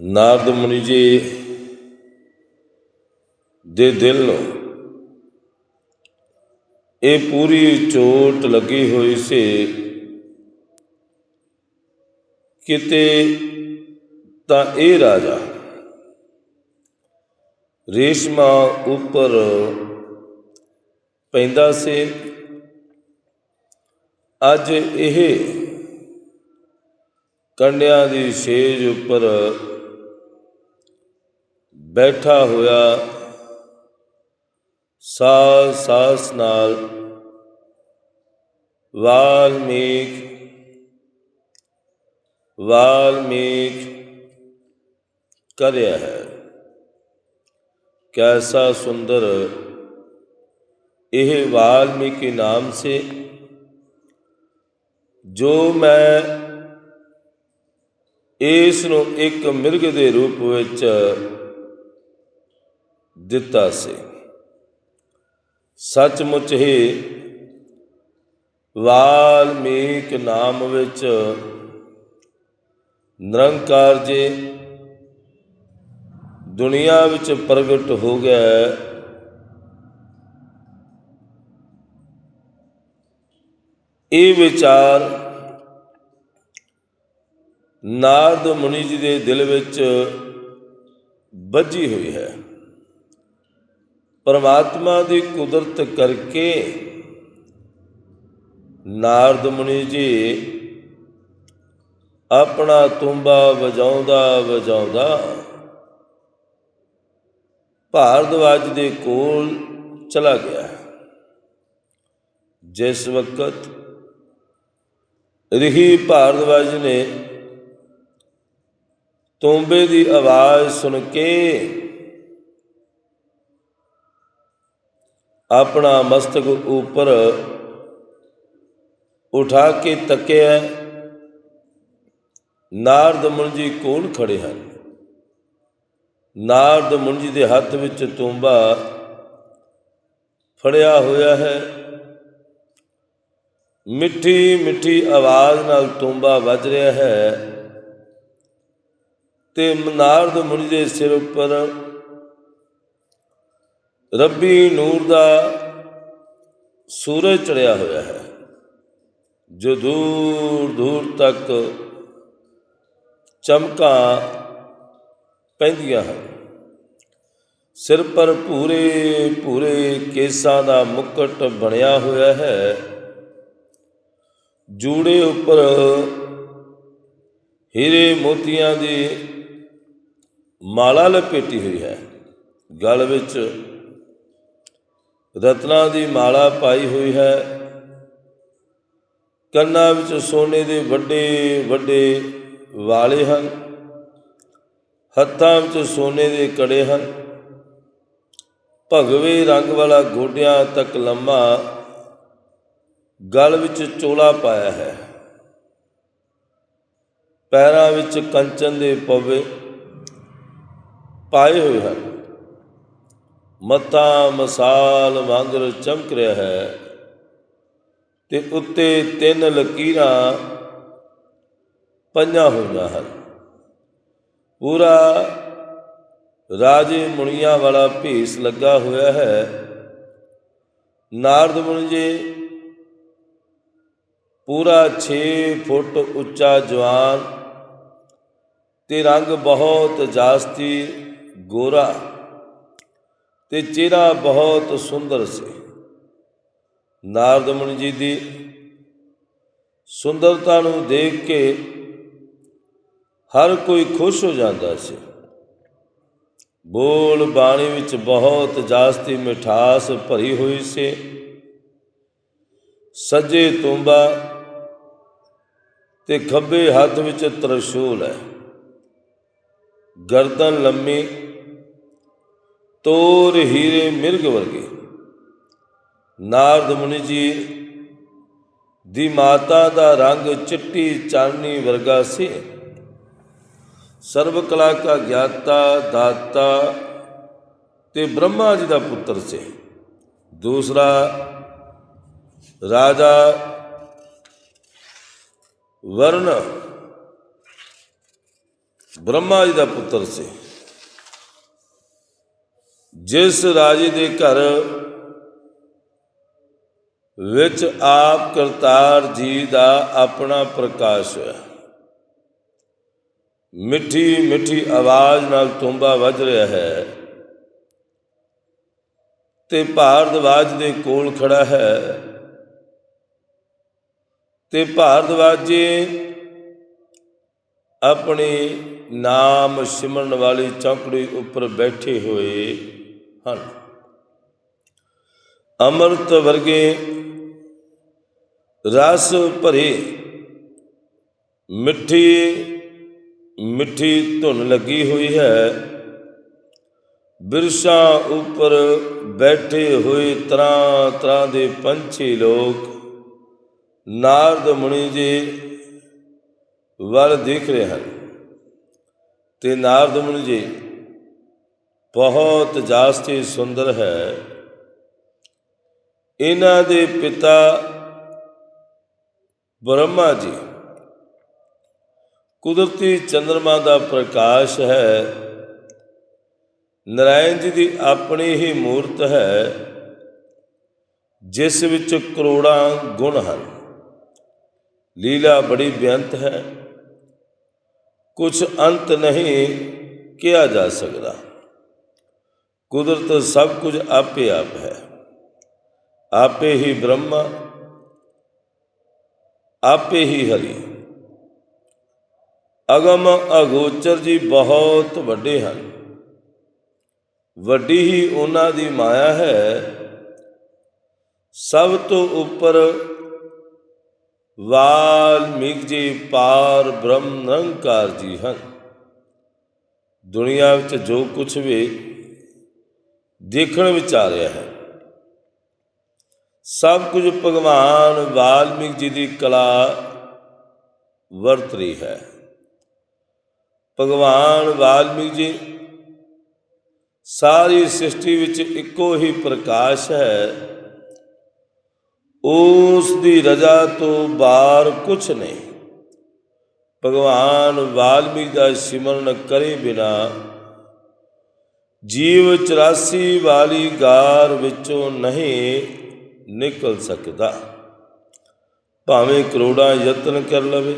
ਨਾਰਦ ਮੁਨੀ ਜੀ ਦੇ ਦਿਲ ਨੂੰ ਇਹ ਪੂਰੀ ਚੋਟ ਲੱਗੀ ਹੋਈ ਸੀ। ਕਿਤੇ ਤਾਂ ਇਹ ਰਾਜਾ ਰੇਸ਼ਮਾ ਉੱਪਰ ਪੈਂਦਾ ਸੀ। ਅੱਜ ਇਹ ਕੰਡਿਆਂ ਦੀ ਛੇਜ ਉੱਪਰ ਬੈਠਾ ਹੋਇਆ ਸਾਸ ਸਾਸ ਨਾਲ ਵਾਲਮੀਕ ਵਾਲਮੀਕ ਕਰਿਆ ਹੈ। ਕੈਸਾ ਸੁੰਦਰ ਇਹ ਵਾਲਮੀਕੀ ਨਾਮ ਸੇ, ਜੋ ਮੈਂ ਇਸ ਨੂੰ ਇੱਕ ਮਿਰਗ ਦੇ ਰੂਪ ਵਿੱਚ ਦਿੱਤਾ ਸੀ। ਸੱਚਮੁੱਚ ਹੀ ਵਾਲਮੀਕ ਨਾਮ ਵਿੱਚ ਨਿਰੰਕਾਰ ਜੀ ਦੁਨੀਆ ਵਿੱਚ ਪ੍ਰਗਟ ਹੋ ਗਿਆ ਇਹ ਵਿਚਾਰ ਨਾਰਦ ਮੁਨੀ ਜੀ ਦੇ ਦਿਲ ਵਿੱਚ ਬੱਝੀ ਹੋਈ ਹੈ। ਪਰਮਾਤਮਾ ਦੀ ਕੁਦਰਤ ਕਰਕੇ ਨਾਰਦ ਮੁਨੀ ਜੀ ਆਪਣਾ ਤੁੰਬਾ ਵਜਾਉਂਦਾ ਵਜਾਉਂਦਾ ਭਾਰਦਵਾਜ ਦੇ ਕੋਲ ਚਲਾ ਗਿਆ। ਜਿਸ ਵਕਤ ਰਿਹੀ ਭਾਰਦਵਾਜ ਨੇ ਤੁੰਬੇ ਦੀ ਆਵਾਜ਼ ਸੁਣ ਕੇ ਆਪਣਾ ਮਸਤਕ ਉੱਪਰ ਉਠਾ ਕੇ ਤੱਕਿਆ ਨਾਰਦ ਮੁਨ ਜੀ ਕੋਲ ਖੜੇ ਹਨ। ਨਾਰਦ ਮੁਨੀ ਜੀ ਦੇ ਹੱਥ ਵਿੱਚ ਤੁੰਬਾ ਫੜਿਆ ਹੋਇਆ ਹੈ। ਮਿੱਠੀ ਮਿੱਠੀ ਆਵਾਜ਼ ਨਾਲ ਤੁੰਬਾ ਵੱਜ ਰਿਹਾ ਹੈ ਤੇ ਨਾਰਦ ਮੁਨੀ ਦੇ ਸਿਰ ਉੱਪਰ ਰੱਬੀ ਨੂਰ ਦਾ ਸੂਰਜ ਚੜਿਆ ਹੋਇਆ ਹੈ। ਜੋ ਦੂਰ ਦੂਰ ਤੱਕ ਚਮਕਾਂ ਪੈਂਦੀਆਂ ਹਨ। ਸਿਰ ਪਰ ਪੂਰੇ ਪੂਰੇ ਕੇਸਾਂ ਦਾ ਮੁਕਟ ਬਣਿਆ ਹੋਇਆ ਹੈ। ਜੂੜੇ ਉੱਪਰ ਹੀਰੇ ਮੋਤੀਆਂ ਦੀ ਮਾਲਾ ਲਪੇਟੀ ਹੋਈ ਹੈ। ਗਲ ਵਿੱਚ ਰਤਨਾਂ ਦੀ ਮਾਲਾ ਪਾਈ ਹੋਈ ਹੈ। ਕੰਨਾਂ ਵਿੱਚ ਸੋਨੇ ਦੇ ਵੱਡੇ ਵੱਡੇ ਵਾਲੇ ਹਨ। ਹੱਥਾਂ ਵਿੱਚ ਸੋਨੇ ਦੇ ਕੜੇ ਹਨ। ਭਗਵੇ ਰੰਗ ਵਾਲਾ ਗੋਡਿਆਂ ਤੱਕ ਲੰਮਾ ਗਲ ਵਿੱਚ ਚੋਲਾ ਪਾਇਆ ਹੈ। ਪੈਰਾਂ ਵਿੱਚ ਕੰਚਨ ਦੇ ਪਵੇ ਪਾਏ ਹੋਏ ਹਨ। ਮੱਥਾ ਮਸਾਲ ਵਾਂਗਰ ਚਮਕ ਰਿਹਾ ਹੈ, ਤੇ ਉੱਤੇ ਤਿੰਨ ਲਕੀਰਾਂ ਪੰਜਾਂ ਹੋਈਆਂ ਹਨ। ਪੂਰਾ ਰਾਜੇ ਮੁਨੀਆਂ ਵਾਲਾ ਭੇਸ ਲੱਗਾ ਹੋਇਆ ਹੈ। ਨਾਰਦ ਮੁਨੀ ਜੀ, ਪੂਰਾ 6 ਫੁੱਟ ਉੱਚਾ ਜਵਾਨ ਤੇ ਰੰਗ ਬਹੁਤ ਜਾਸਤੀ ਗੋਰਾ। ਤੇ ਚਿਹਰਾ ਬਹੁਤ ਸੁੰਦਰ ਸੀ। ਨਾਰਦ ਮੁਨੀ ਜੀ ਦੀ ਸੁੰਦਰਤਾ ਨੂੰ ਦੇਖ ਕੇ ਹਰ ਕੋਈ ਖੁਸ਼ ਹੋ ਜਾਂਦਾ ਸੀ। ਬੋਲ ਬਾਣੀ ਵਿੱਚ ਬਹੁਤ ਜਾਸਤੀ ਮਿਠਾਸ ਭਰੀ ਹੋਈ ਸੀ। ਸੱਜੇ ਤੁੰਬਾ ਤੇ ਖੱਬੇ ਹੱਥ ਵਿੱਚ ਤਰਸ਼ੂਲ ਹੈ। ਗਰਦਨ ਲੰਮੀ ਤੋਰ ਹੀਰੇ ਮਿਰਗ ਵਰਗੇ। ਨਾਰਦ ਮੁਨੀ ਜੀ ਦੀ ਮਾਤਾ ਦਾ ਰੰਗ ਚਿੱਟੀ ਚਾਨਣੀ ਵਰਗਾ ਸੀ। ਸਰਬ ਕਲਾ ਕਾ ਗਿਆਤਾ ਦਾਤਾ ਤੇ ਬ੍ਰਹਮਾ ਜੀ ਦਾ ਪੁੱਤਰ ਸੀ। ਦੂਸਰਾ ਰਾਜਾ ਵਰਨ ਬ੍ਰਹਮਾ ਜੀ ਦਾ ਪੁੱਤਰ ਸੀ। ਜਿਸ ਰਾਜੇ ਦੇ ਘਰ ਵਿੱਚ ਆਪ ਕਰਤਾਰ ਜੀ ਦਾ ਆਪਣਾ ਪ੍ਰਕਾਸ਼ ਹੋਇਆ। ਮਿੱਠੀ ਮਿੱਠੀ ਆਵਾਜ਼ ਨਾਲ ਤੁੰਬਾ ਵੱਜ ਰਿਹਾ ਹੈ ਤੇ ਭਾਰਦਵਾਜ ਦੇ ਕੋਲ ਖੜਾ ਹੈ। ਤੇ ਭਾਰਦਵਾਜ ਜੀ ਆਪਣੇ ਨਾਮ ਸਿਮਰਨ ਵਾਲੀ ਚੌਕੜੀ ਉੱਪਰ ਬੈਠੇ ਹੋਏ ਹਨ। ਅੰਮ੍ਰਿਤ ਵਰਗੇ ਰਸ ਭਰੇ ਮਿੱਠੀ ਮਿੱਠੀ ਧੁਨ ਲੱਗੀ ਹੋਈ ਹੈ। ਬਿਰਸ਼ਾਂ ਉੱਪਰ ਬੈਠੇ ਹੋਏ ਤਰ੍ਹਾਂ ਤਰ੍ਹਾਂ ਦੇ ਪੰਛੀ ਲੋਕ ਨਾਰਦ ਮੁਨੀ ਜੀ ਵੱਲ ਦੇਖ ਰਹੇ ਹਨ। ਤੇ ਨਾਰਦ ਮੁਨੀ ਜੀ ਬਹੁਤ ਜਾਸਤੀ ਸੁੰਦਰ ਹੈ। ਇਹਨਾਂ ਦੇ ਪਿਤਾ ਬ੍ਰਹਮਾ ਜੀ। ਕੁਦਰਤੀ ਚੰ드ਰਮਾ ਦਾ ਪ੍ਰਕਾਸ਼ ਹੈ। ਨਰਾਇਣ ਜੀ ਦੀ ਆਪਣੀ ਹੀ ਮੂਰਤ ਹੈ, ਜਿਸ ਵਿੱਚ ਕਰੋੜਾਂ ਗੁਣ ਹਨ। ਲੀਲਾ ਬੜੀ ਬੇਅੰਤ ਹੈ। ਕੁਝ ਅੰਤ ਨਹੀਂ ਕਿਹਾ ਜਾ ਸਕਦਾ। ਕੁਦਰਤ ਸਭ ਕੁਝ ਆਪੇ ਆਪ ਹੈ। ਆਪੇ ਹੀ ਬ੍ਰਹਮਾ, ਆਪੇ ਹੀ ਹਰੀ। ਅਗਮ ਅਗੋਚਰ ਜੀ ਬਹੁਤ ਵੱਡੇ ਹਨ। ਵੱਡੀ ਹੀ ਉਹਨਾਂ ਦੀ ਮਾਇਆ ਹੈ। ਸਭ ਤੋਂ ਉੱਪਰ ਵਾਲਮੀਕ ਜੀ ਪਾਰ ਬ੍ਰਹਮ ਨਿਰੰਕਾਰ ਜੀ ਹਨ। ਦੁਨੀਆ ਵਿੱਚ ਜੋ ਕੁਝ ਵੀ ਦੇਖਣ ਵਿੱਚ ਆ ਰਿਹਾ ਹੈ। ਸਭ ਕੁਝ ਭਗਵਾਨ ਵਾਲਮੀਕ ਜੀ ਦੀ ਕਲਾ ਵਰਤ ਰਹੀ ਹੈ। ਭਗਵਾਨ ਵਾਲਮੀਕ ਜੀ ਸਾਰੀ ਸ੍ਰਿਸ਼ਟੀ ਵਿੱਚ ਇੱਕੋ ਹੀ ਪ੍ਰਕਾਸ਼ ਹੈ। ਉਸ ਦੀ ਰਜ਼ਾ ਤੋਂ ਬਾਹਰ ਕੁਛ ਨਹੀਂ। ਭਗਵਾਨ ਵਾਲਮੀਕ ਦਾ ਸਿਮਰਨ ਕਰੇ ਬਿਨਾ ਜੀਵ 84 ਵਾਲੀ ਗਾਰ ਵਿੱਚੋਂ ਨਹੀਂ ਨਿਕਲ ਸਕਦਾ। ਭਾਵੇਂ ਕਰੋੜਾਂ ਯਤਨ ਕਰ ਲਵੇ,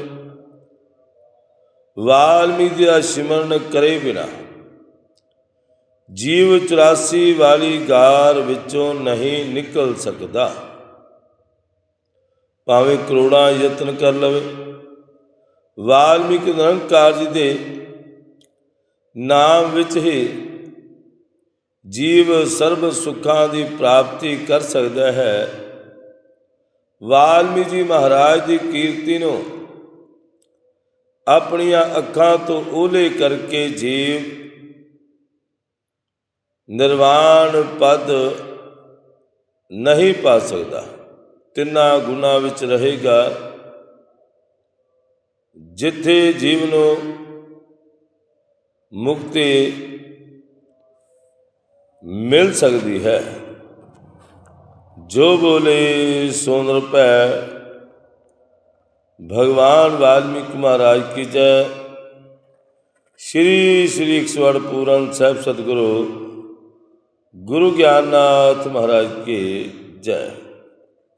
ਵਾਲਮੀਕ ਦਾ ਸਿਮਰਨ ਕਰੇ ਬਿਨਾ, ਜੀਵ 84 ਵਾਲੀ ਗਾਰ ਵਿੱਚੋਂ ਨਹੀਂ ਨਿਕਲ ਸਕਦਾ। ਭਾਵੇਂ ਕਰੋੜਾਂ ਯਤਨ ਕਰ ਲਵੇ, ਵਾਲਮੀਕ ਨਿਰੰਕਾਰ ਜੀ ਦੇ ਨਾਮ ਵਿੱਚ ਹੀ ਜੀਵ ਸਰਬ ਸੁੱਖਾਂ ਦੀ ਪ੍ਰਾਪਤੀ ਕਰ ਸਕਦਾ ਹੈ। ਵਾਲਮੀ ਜੀ ਮਹਾਰਾਜ ਦੀ ਕੀਰਤੀ ਨੂੰ ਆਪਣੀਆਂ ਅੱਖਾਂ ਤੋਂ ਓਲੇ ਕਰਕੇ ਜੀਵ ਨਿਰਵਾਣ ਪਦ ਨਹੀਂ ਪਾ ਸਕਦਾ। ਤਿੰਨਾਂ ਗੁਣਾ ਵਿੱਚ ਰਹੇਗਾ। ਜਿੱਥੇ ਜੀਵ ਨੂੰ ਮੁਕਤੀ ਮਿਲ ਸਕਦੀ ਹੈ। ਜੋ ਬੋਲੇ ਸੋ ਨਿਰਭੈ ਭਗਵਾਨ ਵਾਲਮੀਕ ਮਹਾਰਾਜ ਕੀ ਜੈ। ਸ਼੍ਰੀ ਸ਼੍ਰੀ 108 ਪੂਰਨ ਸਾਹਿਬ ਸਤਿਗੁਰੂ, ਗੁਰੂ ਗਿਆਨਨਾਥ ਮਹਾਰਾਜ ਕੀ ਜੈ।